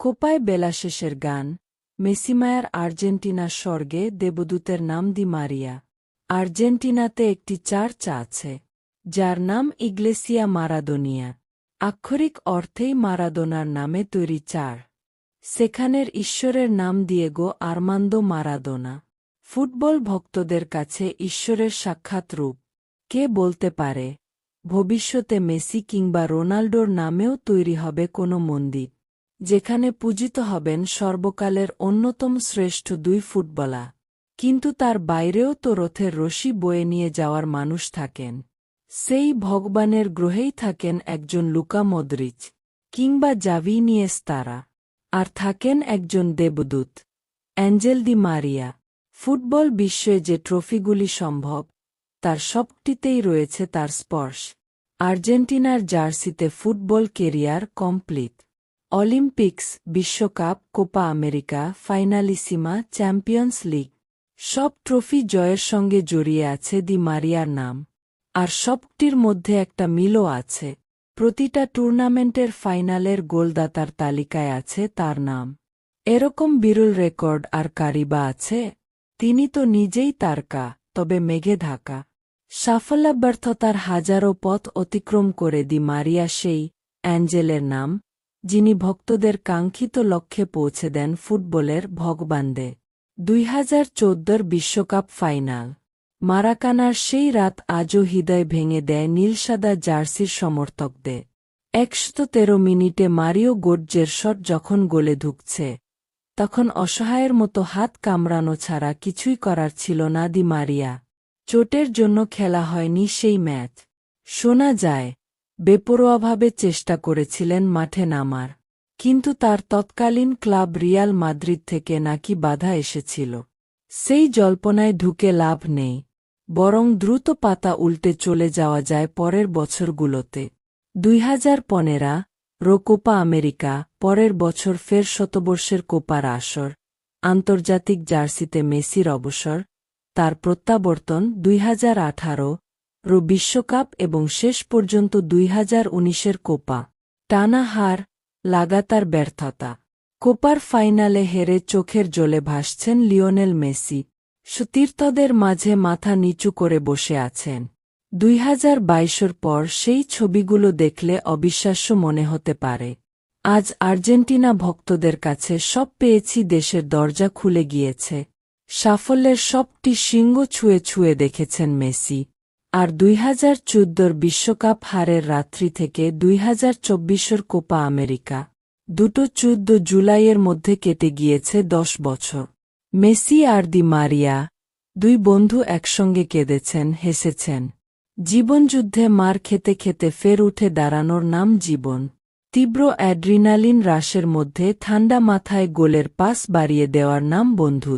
কোপায় বেলাশেষের গান মেসিমায়ার আর্জেন্টিনার স্বর্গে দেবদূতের নাম দি মারিয়া। আর্জেন্টিনাতে একটি চার্চ আছে, যার নাম ইগলেসিয়া মারাদোনিয়া। আক্ষরিক অর্থেই মারাদোনার নামে তৈরি চার। সেখানের ঈশ্বরের নাম দিয়েগো আর্মান্দো মারাদোনা। ফুটবল ভক্তদের কাছে ঈশ্বরের সাক্ষাৎ রূপ। কে বলতে পারে, ভবিষ্যতে মেসি কিংবা রোনাল্ডোর নামেও তৈরি হবে কোনো মন্দির। যেখানে পূজিত হবেন সর্বকালের অন্যতম শ্রেষ্ঠ দুই ফুটবলা। কিন্তু তার বাইরেও তো রথের রশি বয়ে নিয়ে যাওয়ার মানুষ থাকেন। সেই ভগবানের গ্রহেই থাকেন একজন লুকা মদ্রিচ কিংবা জাভি নিয়েস্তারা আর থাকেন একজন দেবদূত, অ্যাঞ্জেল দি মারিয়া। ফুটবল বিশ্বে যে ট্রফিগুলি সম্ভব, তার সবটিতেই রয়েছে তার স্পর্শ। আর্জেন্টিনার জার্সিতে ফুটবল কেরিয়ার কমপ্লিট। অলিম্পিক্স, বিশ্বকাপ, Copa America, Finalissima, Champions League. সব ট্রফি জয়ের সঙ্গে জড়িয়ে আছে দি মারিয়ার নাম। আর সবটির মধ্যে একটা মিলও আছে। প্রতিটা টুর্নামেন্টের ফাইনালের গোলদাতার তালিকায় আছে তার নাম। এরকম বিরল রেকর্ড আর কারিবা আছে? তিনি তো নিজেই তারকা, তবে মেঘে ঢাকা। সাফল্যাব্যর্থতার হাজারো পথ অতিক্রম করে দি মারিয়া সেই অ্যাঞ্জেলের নাম। যিনি ভক্তদের কাঙ্ক্ষিত লক্ষ্যে পৌঁছে দেন ফুটবলের ভগবানদে দুই হাজার চোদ্দর বিশ্বকাপ ফাইনাল। মারাকানার সেই রাত আজও হৃদয় ভেঙে দেয় নীলসাদা জার্সির সমর্থকদের। একশো তেরো মিনিটে মারিও গোডজের শট যখন গোলে ঢুকছে, তখন অসহায়ের মতো হাত কামড়ানো ছাড়া কিছুই করার ছিল না দি মারিয়া। চোটের জন্য খেলা হয়নি সেই ম্যাচ। শোনা যায় বেপরোয়াভাবে চেষ্টা করেছিলেন মাঠে নামার, কিন্তু তার তৎকালীন ক্লাব রিয়াল মাদ্রিদ থেকে নাকি বাধা এসেছিল। সেই জল্পনায় ঢুকে লাভ নেই, বরং দ্রুত পাতা উল্টে চলে যাওয়া যায় পরের বছরগুলোতে। দুই হাজার পনেরা, রো কোপা আমেরিকা, পরের বছর ফের শতবর্ষের কোপার আসর, আন্তর্জাতিক জার্সিতে মেসির অবসর, তার প্রত্যাবর্তন দুই হাজার আঠারো রো বিশ্বকাপ এবং শেষ পর্যন্ত দুই হাজার উনিশের কোপা। টানা হার, লাগাতার ব্যর্থতা। কোপার ফাইনালে হেরে চোখের জলে ভাসছেন লিওনেল মেসি। সুতীর্থদের মাঝে মাথা নিচু করে বসে আছেন। দুই হাজার বাইশের পর সেই ছবিগুলো দেখলে অবিশ্বাস্য মনে হতে পারে। আজ আর্জেন্টিনা ভক্তদের কাছে সব পেয়েছি দেশের দরজা খুলে গিয়েছে। সাফল্যের সবটি শিঙ্গ ছুঁয়ে ছুঁয়ে দেখেছেন মেসি। আর দুই হাজার চোদ্দর বিশ্বকাপ হারের রাত্রি থেকে দুই হাজার চব্বিশের কোপা আমেরিকা। দুটো চোদ্দ জুলাইয়ের মধ্যে কেটে গিয়েছে দশ বছর। মেসি আর দি মারিয়া, দুই বন্ধু একসঙ্গে কেঁদেছেন, হেসেছেন। জীবনযুদ্ধে মার খেতে খেতে ফের উঠে দাঁড়ানোর নাম জীবন। তীব্র অ্যাড্রিনালিন হ্রাসের মধ্যে ঠান্ডা মাথায় গোলের পাস বাড়িয়ে দেওয়ার নাম বন্ধু